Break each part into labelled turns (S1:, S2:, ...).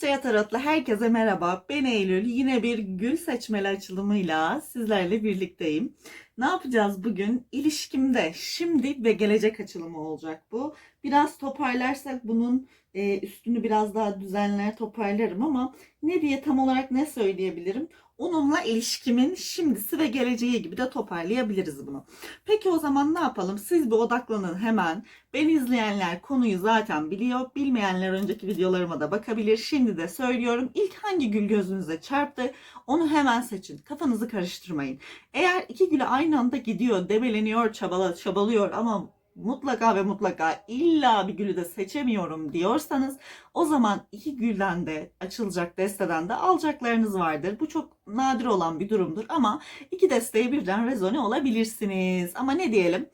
S1: Suya Tarot'la herkese merhaba. Ben Eylül. Yine bir gül seçmeli açılımıyla sizlerle birlikteyim. Ne yapacağız bugün? İlişkimde şimdi ve gelecek açılımı olacak bu. Biraz toparlarsak bunun e, üstünü biraz daha düzenler toparlarım ama ne diye tam olarak ne söyleyebilirim? Onunla ilişkimin şimdisi ve geleceği gibi de toparlayabiliriz bunu. Peki o zaman ne yapalım? Siz bir odaklanın hemen. Beni izleyenler konuyu zaten biliyor. Bilmeyenler önceki videolarıma da bakabilir. Şimdi de söylüyorum. İlk hangi gül gözünüze çarptı onu hemen seçin. Kafanızı karıştırmayın. Eğer iki gülü aynı anda gidiyor, debeleniyor, çabala, çabalıyor ama mutlaka ve mutlaka illa bir gülü de seçemiyorum diyorsanız o zaman iki gülden de açılacak desteden de alacaklarınız vardır. Bu çok nadir olan bir durumdur ama iki desteği birden rezone olabilirsiniz. Ama ne diyelim?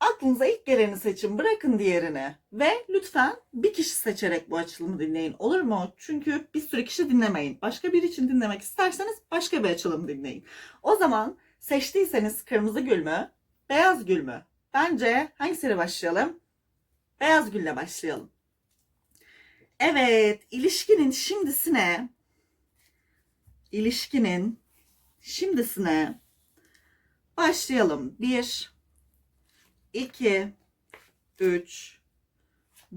S1: Aklınıza ilk geleni seçin, bırakın diğerini. Ve lütfen bir kişi seçerek bu açılımı dinleyin. Olur mu? Çünkü bir sürü kişi dinlemeyin. Başka biri için dinlemek isterseniz başka bir açılım dinleyin. O zaman seçtiyseniz kırmızı gül mü, beyaz gül mü? Bence hangisiyle başlayalım? Beyaz gülle başlayalım. Evet, ilişkinin şimdisine ilişkinin şimdisine başlayalım. Bir, 2, 3,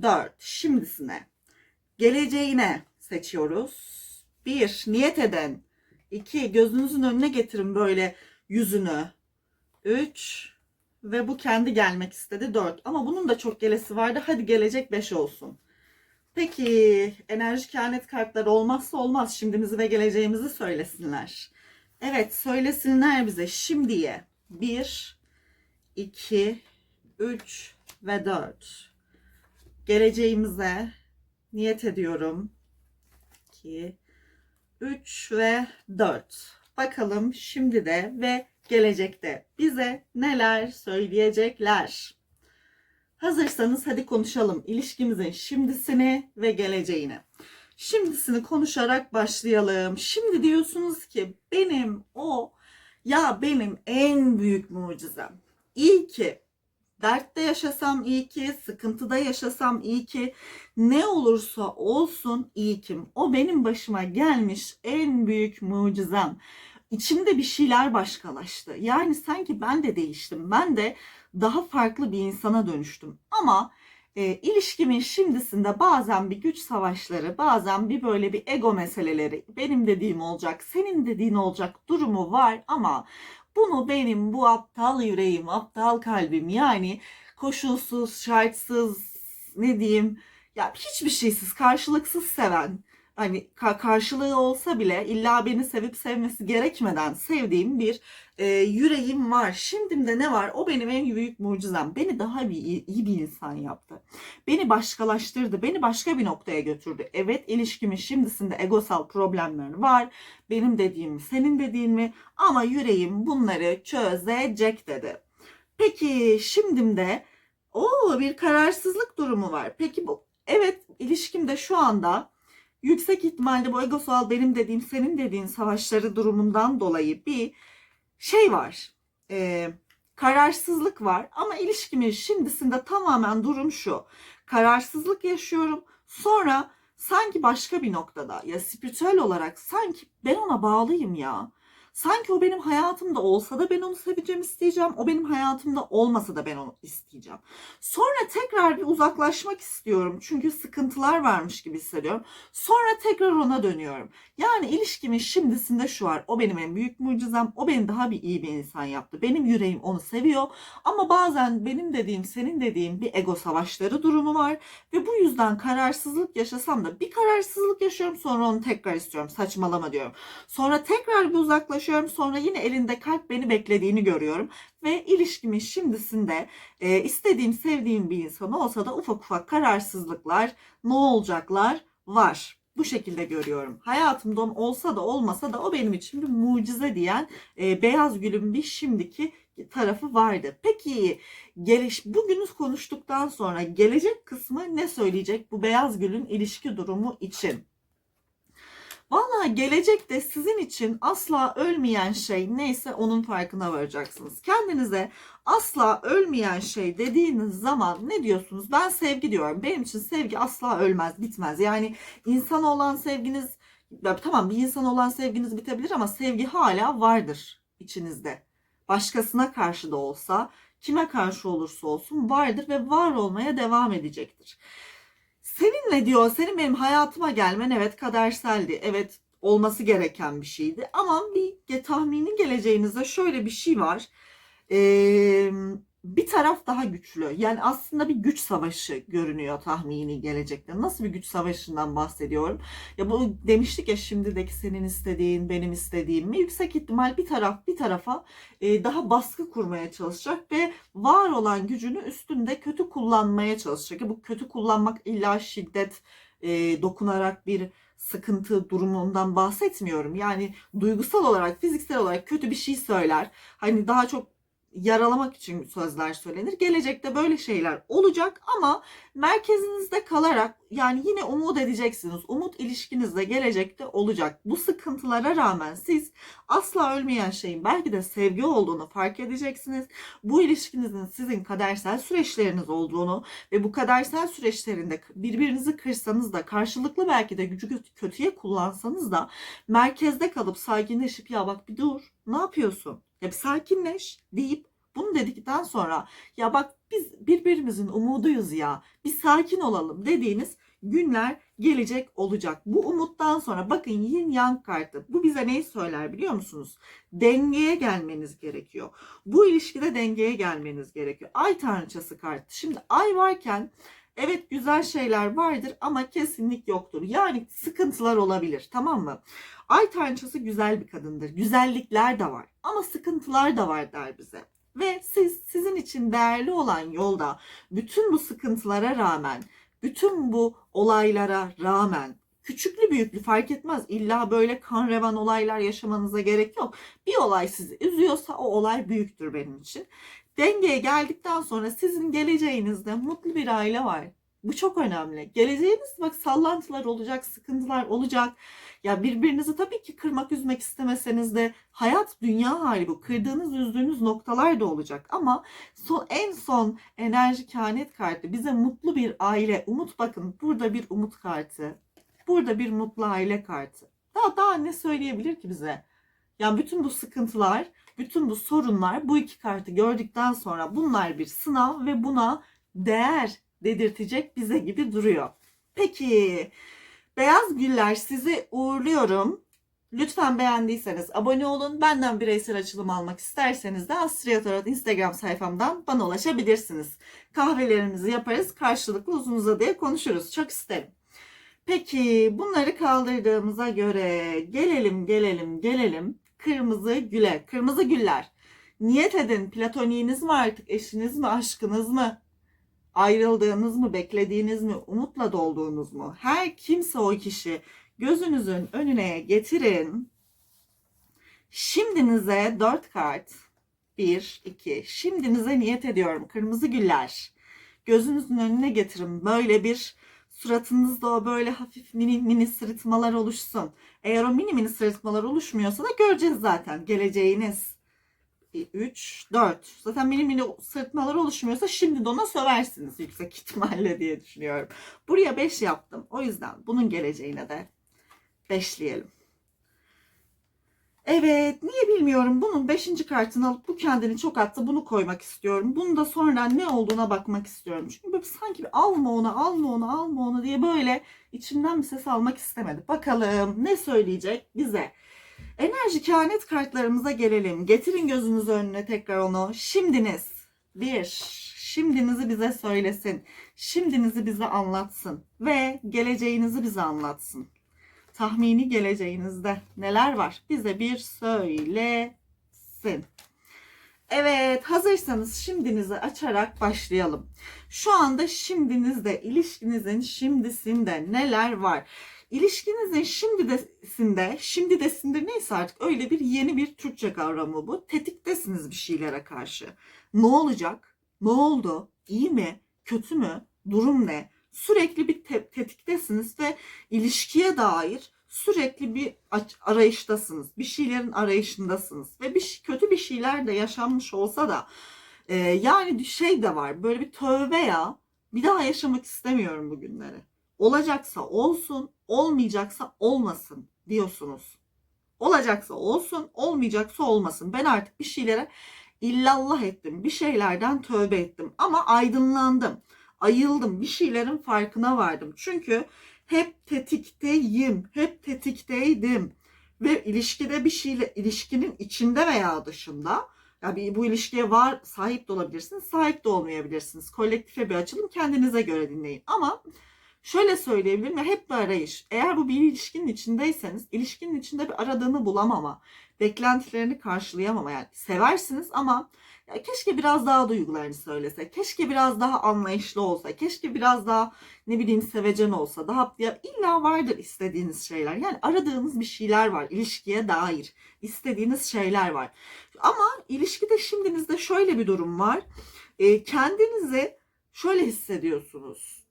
S1: 4. Şimdisine. Geleceğine seçiyoruz. 1. Niyet edin. 2. Gözünüzün önüne getirin böyle yüzünü. 3. Ve bu kendi gelmek istedi 4. Ama bunun da çok gelesi vardı. Hadi gelecek 5 olsun. Peki enerji kehanet kartları olmazsa olmaz. Şimdimizi ve geleceğimizi söylesinler. Evet söylesinler bize şimdiye. 1, 2, 3 ve 4. Geleceğimize niyet ediyorum. 2, 3 ve 4. Bakalım şimdi de ve gelecekte bize neler söyleyecekler. Hazırsanız hadi konuşalım ilişkimizin şimdisini ve geleceğini. Şimdisini konuşarak başlayalım. Şimdi diyorsunuz ki benim o ya benim en büyük mucizem. İyi ki dertte yaşasam iyi ki, sıkıntıda yaşasam iyi ki, ne olursa olsun iyi ki. O benim başıma gelmiş en büyük mucizem. İçimde bir şeyler başkalaştı. Yani sanki ben de değiştim. Ben de daha farklı bir insana dönüştüm. Ama e, ilişkimin şimdisinde bazen bir güç savaşları, bazen bir böyle bir ego meseleleri, benim dediğim olacak, senin dediğin olacak durumu var ama bunu benim bu aptal yüreğim, aptal kalbim yani koşulsuz, şartsız, ne diyeyim ya hiçbir şeysiz, karşılıksız seven hani ka- karşılığı olsa bile illa beni sevip sevmesi gerekmeden sevdiğim bir e, yüreğim var. Şimdimde ne var? O benim en büyük mucizem. Beni daha bir iyi, iyi bir insan yaptı. Beni başkalaştırdı. Beni başka bir noktaya götürdü. Evet ilişkimin şimdisinde egosal problemler var. Benim dediğim senin dediğin mi? Ama yüreğim bunları çözecek dedi. Peki şimdimde o bir kararsızlık durumu var. Peki bu evet ilişkimde şu anda yüksek ihtimalle bu egosal benim dediğim senin dediğin savaşları durumundan dolayı bir şey var. Ee, kararsızlık var ama ilişkimin şimdisinde tamamen durum şu. Kararsızlık yaşıyorum. Sonra sanki başka bir noktada ya spiritüel olarak sanki ben ona bağlıyım ya. Sanki o benim hayatımda olsa da ben onu seveceğim isteyeceğim. O benim hayatımda olmasa da ben onu isteyeceğim. Sonra tekrar bir uzaklaşmak istiyorum. Çünkü sıkıntılar varmış gibi hissediyorum. Sonra tekrar ona dönüyorum. Yani ilişkimin şimdisinde şu var. O benim en büyük mucizem. O beni daha bir iyi bir insan yaptı. Benim yüreğim onu seviyor. Ama bazen benim dediğim, senin dediğin bir ego savaşları durumu var. Ve bu yüzden kararsızlık yaşasam da bir kararsızlık yaşıyorum. Sonra onu tekrar istiyorum. Saçmalama diyorum. Sonra tekrar bir uzaklaşıyorum. Sonra yine elinde kalp beni beklediğini görüyorum. Ve ilişkimin şimdisinde e, istediğim, sevdiğim bir insan olsa da ufak ufak kararsızlıklar, ne olacaklar var. Bu şekilde görüyorum. Hayatımda olsa da olmasa da o benim için bir mucize diyen e, beyaz gülün bir şimdiki tarafı vardı. Peki geliş bugünü konuştuktan sonra gelecek kısmı ne söyleyecek bu beyaz gülün ilişki durumu için? Valla gelecekte sizin için asla ölmeyen şey neyse onun farkına varacaksınız. Kendinize asla ölmeyen şey dediğiniz zaman ne diyorsunuz? Ben sevgi diyorum. Benim için sevgi asla ölmez, bitmez. Yani insan olan sevginiz tamam bir insan olan sevginiz bitebilir ama sevgi hala vardır içinizde. Başkasına karşı da olsa, kime karşı olursa olsun vardır ve var olmaya devam edecektir. Seninle diyor, senin benim hayatıma gelmen evet kaderseldi. Evet olması gereken bir şeydi. Ama bir tahmini geleceğinizde şöyle bir şey var. Ee, bir taraf daha güçlü. Yani aslında bir güç savaşı görünüyor tahmini gelecekte. Nasıl bir güç savaşından bahsediyorum? Ya bu demiştik ya şimdideki senin istediğin, benim istediğim mi? Yüksek ihtimal bir taraf bir tarafa e, daha baskı kurmaya çalışacak ve var olan gücünü üstünde kötü kullanmaya çalışacak. Ya bu kötü kullanmak illa şiddet e, dokunarak bir sıkıntı durumundan bahsetmiyorum. Yani duygusal olarak, fiziksel olarak kötü bir şey söyler. Hani daha çok yaralamak için sözler söylenir. Gelecekte böyle şeyler olacak ama merkezinizde kalarak yani yine umut edeceksiniz. Umut ilişkinizde gelecekte olacak. Bu sıkıntılara rağmen siz asla ölmeyen şeyin belki de sevgi olduğunu fark edeceksiniz. Bu ilişkinizin sizin kadersel süreçleriniz olduğunu ve bu kadersel süreçlerinde birbirinizi kırsanız da karşılıklı belki de gücü kötüye kullansanız da merkezde kalıp sakinleşip ya bak bir dur ne yapıyorsun? Ya bir sakinleş deyip bunu dedikten sonra ya bak biz birbirimizin umuduyuz ya bir sakin olalım dediğiniz günler gelecek olacak. Bu umuttan sonra bakın yin yang kartı bu bize neyi söyler biliyor musunuz? Dengeye gelmeniz gerekiyor. Bu ilişkide dengeye gelmeniz gerekiyor. Ay tanrıçası kartı. Şimdi ay varken Evet güzel şeyler vardır ama kesinlik yoktur. Yani sıkıntılar olabilir tamam mı? Ay tanrıçası güzel bir kadındır. Güzellikler de var ama sıkıntılar da var der bize. Ve siz sizin için değerli olan yolda bütün bu sıkıntılara rağmen, bütün bu olaylara rağmen küçüklü büyüklü fark etmez. İlla böyle kan revan olaylar yaşamanıza gerek yok. Bir olay sizi üzüyorsa o olay büyüktür benim için. Dengeye geldikten sonra sizin geleceğinizde mutlu bir aile var. Bu çok önemli. Geleceğiniz bak sallantılar olacak, sıkıntılar olacak. Ya birbirinizi tabii ki kırmak, üzmek istemeseniz de hayat dünya hali bu. Kırdığınız, üzdüğünüz noktalar da olacak. Ama son, en son enerji kehanet kartı bize mutlu bir aile, umut bakın burada bir umut kartı. Burada bir mutlu aile kartı. Daha daha ne söyleyebilir ki bize? Yani bütün bu sıkıntılar, bütün bu sorunlar bu iki kartı gördükten sonra bunlar bir sınav ve buna değer dedirtecek bize gibi duruyor. Peki Beyaz Güller sizi uğurluyorum. Lütfen beğendiyseniz abone olun. Benden bireysel açılım almak isterseniz de Astria Tarot Instagram sayfamdan bana ulaşabilirsiniz. Kahvelerimizi yaparız. Karşılıklı uzun uzadıya konuşuruz. Çok isterim. Peki bunları kaldırdığımıza göre gelelim gelelim gelelim kırmızı güle. Kırmızı güller. Niyet edin platoniğiniz mi artık eşiniz mi aşkınız mı? Ayrıldığınız mı, beklediğiniz mi, umutla dolduğunuz mu? Her kimse o kişi gözünüzün önüne getirin. Şimdinize dört kart. Bir, iki. Şimdinize niyet ediyorum. Kırmızı güller. Gözünüzün önüne getirin. Böyle bir suratınızda o böyle hafif mini mini sırıtmalar oluşsun. Eğer o mini mini sırıtmalar oluşmuyorsa da göreceğiz zaten geleceğiniz 3, 4. Zaten mini mini sırtmalar oluşmuyorsa şimdi de ona söversiniz yüksek ihtimalle diye düşünüyorum. Buraya 5 yaptım. O yüzden bunun geleceğine de 5'leyelim. Evet niye bilmiyorum bunun 5. kartını alıp bu kendini çok attı bunu koymak istiyorum. Bunu da sonra ne olduğuna bakmak istiyorum. Çünkü böyle sanki bir alma onu alma onu alma onu diye böyle içimden bir ses almak istemedi. Bakalım ne söyleyecek bize. Enerji kehanet kartlarımıza gelelim. Getirin gözünüz önüne tekrar onu. Şimdiniz. Bir. Şimdinizi bize söylesin. Şimdinizi bize anlatsın. Ve geleceğinizi bize anlatsın. Tahmini geleceğinizde neler var? Bize bir söylesin. Evet hazırsanız şimdinizi açarak başlayalım. Şu anda şimdinizde ilişkinizin şimdisinde neler var? İlişkinizin şimdidesinde, şimdidesindir neyse artık öyle bir yeni bir Türkçe kavramı bu. Tetiktesiniz bir şeylere karşı. Ne olacak? Ne oldu? İyi mi? Kötü mü? Durum ne? Sürekli bir te- tetiktesiniz ve ilişkiye dair sürekli bir arayıştasınız. Bir şeylerin arayışındasınız. Ve bir kötü bir şeyler de yaşanmış olsa da e, yani şey de var. Böyle bir tövbe ya. Bir daha yaşamak istemiyorum bu günleri. Olacaksa olsun, olmayacaksa olmasın diyorsunuz. Olacaksa olsun, olmayacaksa olmasın. Ben artık bir şeylere illallah ettim. Bir şeylerden tövbe ettim. Ama aydınlandım. Ayıldım. Bir şeylerin farkına vardım. Çünkü hep tetikteyim. Hep tetikteydim. Ve ilişkide bir şeyle, ilişkinin içinde veya dışında ya bir, bu ilişkiye var sahip de olabilirsiniz, sahip de olmayabilirsiniz. Kolektife bir açılım kendinize göre dinleyin. Ama şöyle söyleyebilirim ya hep bir arayış. Eğer bu bir ilişkinin içindeyseniz ilişkinin içinde bir aradığını bulamama, beklentilerini karşılayamama yani seversiniz ama ya keşke biraz daha duygularını söylese, keşke biraz daha anlayışlı olsa, keşke biraz daha ne bileyim sevecen olsa, daha ya illa vardır istediğiniz şeyler. Yani aradığınız bir şeyler var ilişkiye dair. istediğiniz şeyler var. Ama ilişkide şimdinizde şöyle bir durum var. E, kendinizi şöyle hissediyorsunuz.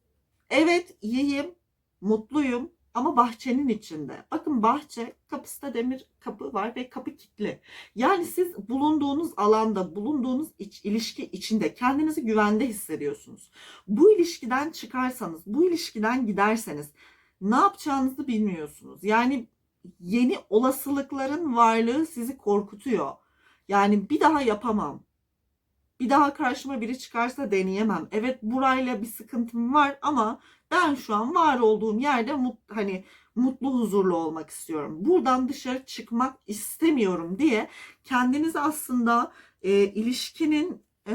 S1: Evet iyiyim, mutluyum ama bahçenin içinde. Bakın bahçe kapısında demir kapı var ve kapı kilitli. Yani siz bulunduğunuz alanda, bulunduğunuz iç, ilişki içinde kendinizi güvende hissediyorsunuz. Bu ilişkiden çıkarsanız, bu ilişkiden giderseniz ne yapacağınızı bilmiyorsunuz. Yani yeni olasılıkların varlığı sizi korkutuyor. Yani bir daha yapamam. Bir daha karşıma biri çıkarsa deneyemem. Evet burayla bir sıkıntım var ama ben şu an var olduğum yerde mut, hani mutlu huzurlu olmak istiyorum. Buradan dışarı çıkmak istemiyorum diye kendinizi aslında e, ilişkinin e,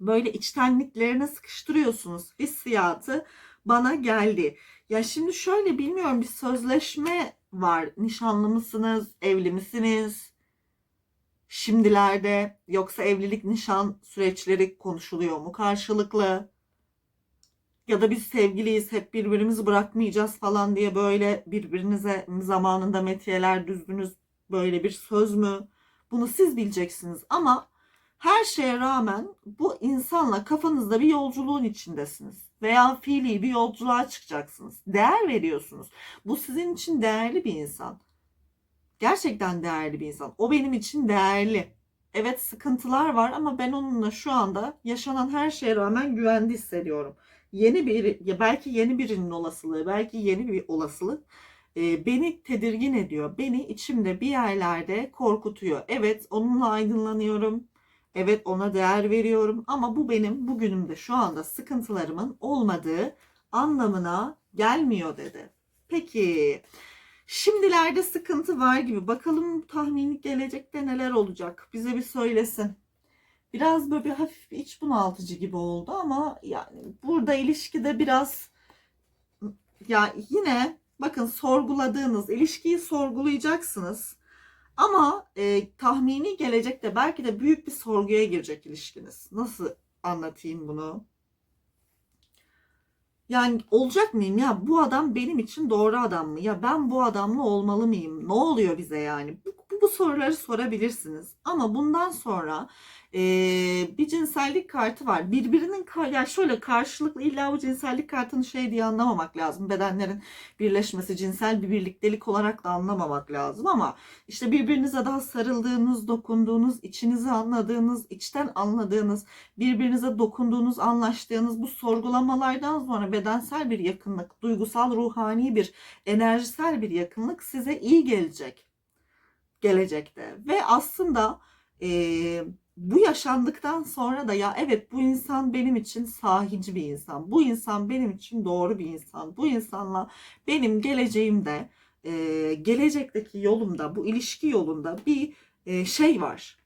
S1: böyle içtenliklerine sıkıştırıyorsunuz. Hissiyatı bana geldi. Ya şimdi şöyle bilmiyorum bir sözleşme var. Nişanlı mısınız? Evli misiniz? Şimdilerde yoksa evlilik nişan süreçleri konuşuluyor mu karşılıklı? Ya da biz sevgiliyiz hep birbirimizi bırakmayacağız falan diye böyle birbirinize zamanında metiyeler düzdünüz böyle bir söz mü? Bunu siz bileceksiniz ama her şeye rağmen bu insanla kafanızda bir yolculuğun içindesiniz. Veya fiili bir yolculuğa çıkacaksınız. Değer veriyorsunuz. Bu sizin için değerli bir insan. Gerçekten değerli bir insan. O benim için değerli. Evet sıkıntılar var ama ben onunla şu anda yaşanan her şeye rağmen güvende hissediyorum. Yeni bir, ya belki yeni birinin olasılığı, belki yeni bir olasılık e, beni tedirgin ediyor. Beni içimde bir yerlerde korkutuyor. Evet onunla aydınlanıyorum. Evet ona değer veriyorum ama bu benim bugünümde şu anda sıkıntılarımın olmadığı anlamına gelmiyor dedi. Peki şimdilerde sıkıntı var gibi bakalım tahmini gelecekte neler olacak bize bir söylesin. Biraz böyle bir hafif iç bunaltıcı gibi oldu ama yani burada ilişkide biraz ya yine bakın sorguladığınız ilişkiyi sorgulayacaksınız. Ama e, tahmini gelecekte belki de büyük bir sorguya girecek ilişkiniz. Nasıl anlatayım bunu? Yani olacak mıyım ya bu adam benim için doğru adam mı? Ya ben bu adamla olmalı mıyım? Ne oluyor bize yani? Bu, bu, bu soruları sorabilirsiniz. Ama bundan sonra e, bir cinsellik kartı var. Birbirinin yani şöyle karşılıklı illa bu cinsellik kartını şey diye anlamamak lazım. Bedenlerin birleşmesi cinsel bir birliktelik olarak da anlamamak lazım ama işte birbirinize daha sarıldığınız, dokunduğunuz, içinizi anladığınız, içten anladığınız, birbirinize dokunduğunuz, anlaştığınız bu sorgulamalardan sonra bedensel bir yakınlık, duygusal, ruhani bir, enerjisel bir yakınlık size iyi gelecek. Gelecekte. Ve aslında eee bu yaşandıktan sonra da ya evet bu insan benim için sahici bir insan. Bu insan benim için doğru bir insan. Bu insanla benim geleceğimde, e, gelecekteki yolumda, bu ilişki yolunda bir e, şey var.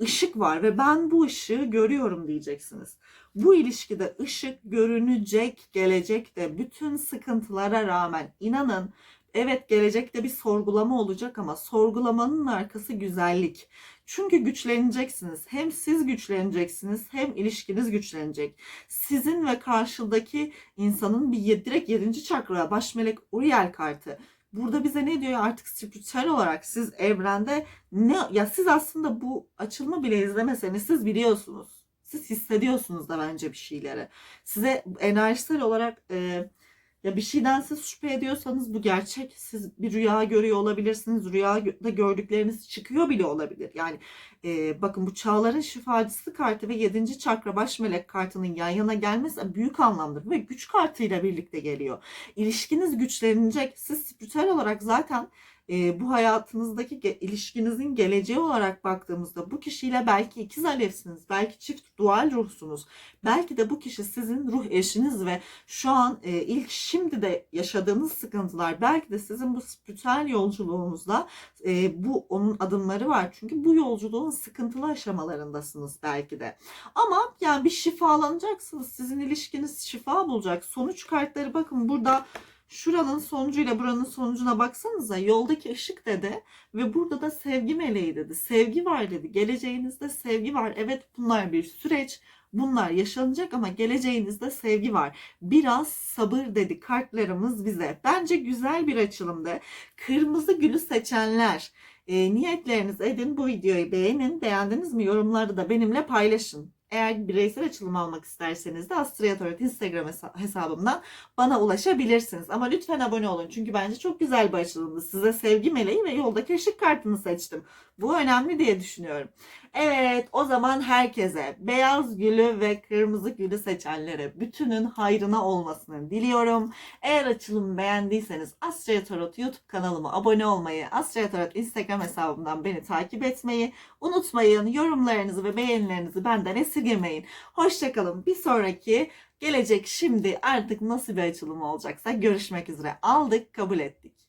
S1: Işık var ve ben bu ışığı görüyorum diyeceksiniz. Bu ilişkide ışık görünecek gelecekte bütün sıkıntılara rağmen inanın evet gelecekte bir sorgulama olacak ama sorgulamanın arkası güzellik. Çünkü güçleneceksiniz. Hem siz güçleneceksiniz hem ilişkiniz güçlenecek. Sizin ve karşıdaki insanın bir direkt 7. çakra baş melek Uriel kartı. Burada bize ne diyor artık spiritüel olarak siz evrende ne ya siz aslında bu açılımı bile izlemeseniz siz biliyorsunuz. Siz hissediyorsunuz da bence bir şeyleri. Size enerjisel olarak e, Ya bir şeyden siz şüphe ediyorsanız bu gerçek. Siz bir rüya görüyor olabilirsiniz. Rüyada gördükleriniz çıkıyor bile olabilir. Yani e, bakın bu çağların şifacısı kartı ve 7. çakra baş melek kartının yan yana gelmesi büyük anlamdır. Ve güç kartıyla birlikte geliyor. İlişkiniz güçlenecek. Siz spiritüel olarak zaten e, bu hayatınızdaki ilişkinizin geleceği olarak baktığımızda bu kişiyle belki ikiz alevsiniz, belki çift dual ruhsunuz, belki de bu kişi sizin ruh eşiniz ve şu an e, ilk şimdi de yaşadığınız sıkıntılar belki de sizin bu spiritüel yolculuğunuzda e, bu onun adımları var. Çünkü bu yolculuğun sıkıntılı aşamalarındasınız belki de. Ama yani bir şifalanacaksınız. Sizin ilişkiniz şifa bulacak. Sonuç kartları bakın burada şuranın sonucuyla buranın sonucuna baksanıza yoldaki ışık dedi ve burada da sevgi meleği dedi. Sevgi var dedi. Geleceğinizde sevgi var. Evet bunlar bir süreç. Bunlar yaşanacak ama geleceğinizde sevgi var. Biraz sabır dedi kartlarımız bize. Bence güzel bir açılımdı. Kırmızı gülü seçenler e, niyetleriniz edin bu videoyu beğenin. Beğendiniz mi yorumlarda da benimle paylaşın. Eğer bireysel açılım almak isterseniz de Astriyatorat Instagram hesa- hesabımdan bana ulaşabilirsiniz. Ama lütfen abone olun. Çünkü bence çok güzel bir açılımdı. Size sevgi meleği ve yoldaki ışık kartını seçtim. Bu önemli diye düşünüyorum. Evet o zaman herkese beyaz gülü ve kırmızı gülü seçenlere bütünün hayrına olmasını diliyorum. Eğer açılımı beğendiyseniz Astraya Tarot YouTube kanalıma abone olmayı, Astraya Tarot Instagram hesabımdan beni takip etmeyi unutmayın. Yorumlarınızı ve beğenilerinizi benden esirgemeyin. Hoşçakalın. Bir sonraki gelecek şimdi artık nasıl bir açılım olacaksa görüşmek üzere. Aldık, kabul ettik.